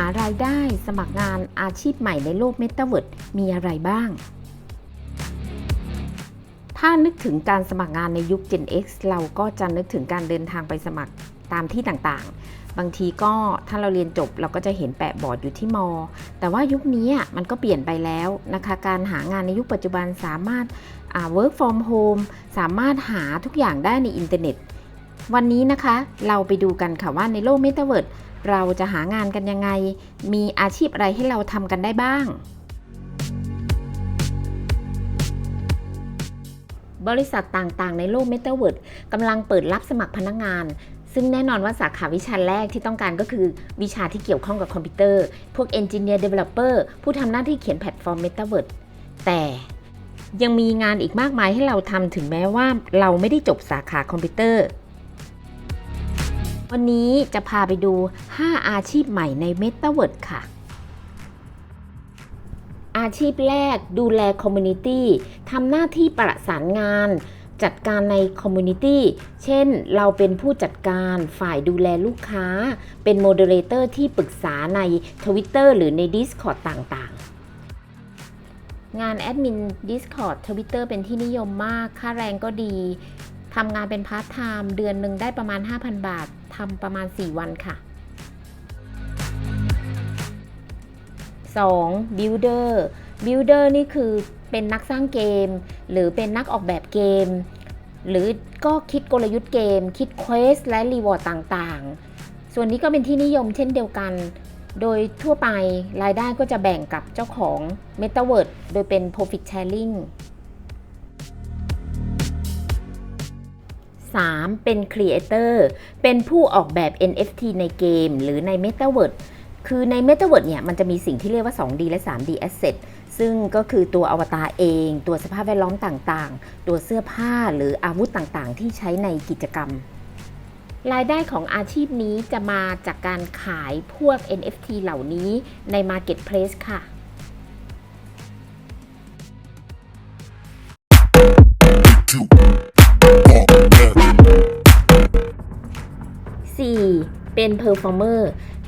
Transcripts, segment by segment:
ารายได้สมัครงานอาชีพใหม่ในโลกเมตาเวิร์ดมีอะไรบ้าง ถ้านึกถึงการสมัครงานในยุค Gen X เราก็จะนึกถึงการเดินทางไปสมัครตามที่ต่างๆ บางทีก็ถ้าเราเรียนจบเราก็จะเห็นแปะบอร์ดอยู่ที่มอ แต่ว่ายุคนี้มันก็เปลี่ยนไปแล้วนะคะ การหางานในยุคปัจจุบันสามารถ work from home สามารถหาทุกอย่างได้ในอินเทอร์เน็ต วันนี้นะคะเราไปดูกันค่ะว่าในโลกเมตาเวิร์ด เราจะหางานกันยังไง มีอาชีพอะไรให้เราทำกันได้บ้าง บริษัทต่างๆ ในโลกเมตาเวิร์ดกำลังเปิดรับสมัครพนักงานซึ่งแน่นอนว่าสาขาวิชาแรกที่ต้องการก็คือวิชาที่เกี่ยวข้องกับคอมพิวเตอร์ พวก Engineer Developer ผู้ทำหน้าที่เขียนแพลตฟอร์ม Metaverse แต่ยังมีงานอีกมากมายให้เราทำถึงแม้ว่าเราไม่ได้จบสาขาคอมพิวเตอร์ วันนี้จะพาไปดู 5 อาชีพใหม่ใน Metaverse ค่ะ อาชีพแรกดูแลคอมมูนิตี้ทำหน้าที่ประสานงาน จัดการในคอมมูนิตี้ เช่น เราเป็นผู้จัดการฝ่ายดูแลลูกค้า เป็นโมเดเลเตอร์ที่ปรึกษาใน Twitter หรือใน Discord ต่างๆงานแอดมิน Discord Twitter เป็นที่นิยมมาก ค่าแรงก็ดี ทำงานเป็นพาร์ทไทม์เดือนหนึ่งได้ประมาณ 5,000 บาททำประมาณ 4 วันค่ะ 2. Builder Builder นี่คือเป็นนักสร้างเกม หรือเป็นนักออกแบบเกม หรือก็คิดกลยุทธ์เกม คิดเควสและรีวอร์ดต่างๆ ส่วนนี้ก็เป็นที่นิยมเช่นเดียวกัน โดยทั่วไปรายได้ก็จะแบ่งกับเจ้าของ Metaverse โดยเป็น Profit Sharing 3. เป็น Creator เป็นผู้ออกแบบ NFT ในเกม หรือใน Metaverse คือใน Metaverse เนี่ย มันจะมีสิ่งที่เรียกว่า 2D และ 3D Asset ซึ่งก็คือตัวอวตารเอง ตัวสภาพแวดล้อมต่างๆ ตัวเสื้อผ้าหรืออาวุธต่างๆ ที่ใช้ในกิจกรรม รายได้ของอาชีพนี้จะมาจากการขายพวก NFT เหล่านี้ใน Marketplace ค่ะ เป็น Performer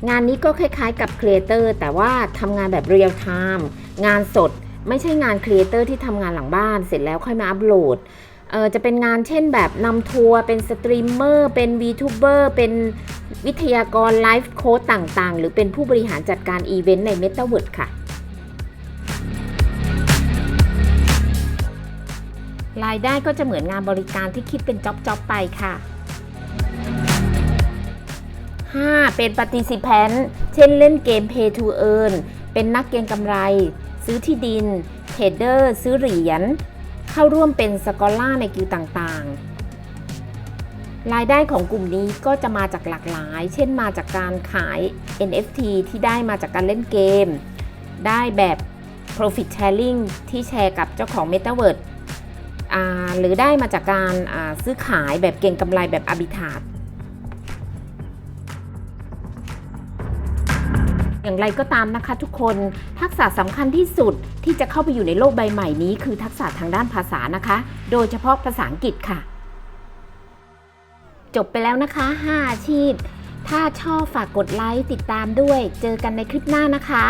งานนี้ก็คล้ายๆกับ Creator แต่ว่าทำงานแบบ Real Time งานสด ไม่ใช่งาน Creator ที่ทำงานหลังบ้าน เสร็จแล้วค่อยมาอัปโหลดเออจะเป็นงานเช่นแบบนำทัวร์เป็นสตรีมเมอร์เป็น VTuber เป็นวิทยากรไลฟ์โค้ดต่างๆ หรือเป็นผู้บริหารจัดการอีเวนต์ใน Metaverse ค่ะรายได้ก็จะเหมือนงานบริการที่คิดเป็นจ็อบๆไปค่ะ เป็น participant เช่นเล่นเกม pay to earn เป็นนักเก็งกำไร ซื้อที่ดิน เทรดเดอร์ ซื้อเหรียญ เข้าร่วมเป็นสกอล่าในกิวต่างๆ รายได้ของกลุ่มนี้ก็จะมาจากหลากหลาย เช่นมาจากการขาย NFT ที่ได้มาจากการเล่นเกม ได้แบบ profit sharing ที่แชร์กับเจ้าของ Metaverse หรือได้มาจากการซื้อขายแบบเก่งกำไรแบบ arbitrage อย่างไรก็ตามนะคะทุกคนทักษะสำคัญที่สุดที่จะเข้าไปอยู่ในโลกใบใหม่นี้ คือทักษะทางด้านภาษานะคะ โดยเฉพาะภาษาอังกฤษค่ะ จบไปแล้วนะคะ 5 อาชีพ ถ้าชอบฝากกดไลค์ติดตามด้วย เจอกันในคลิปหน้านะคะ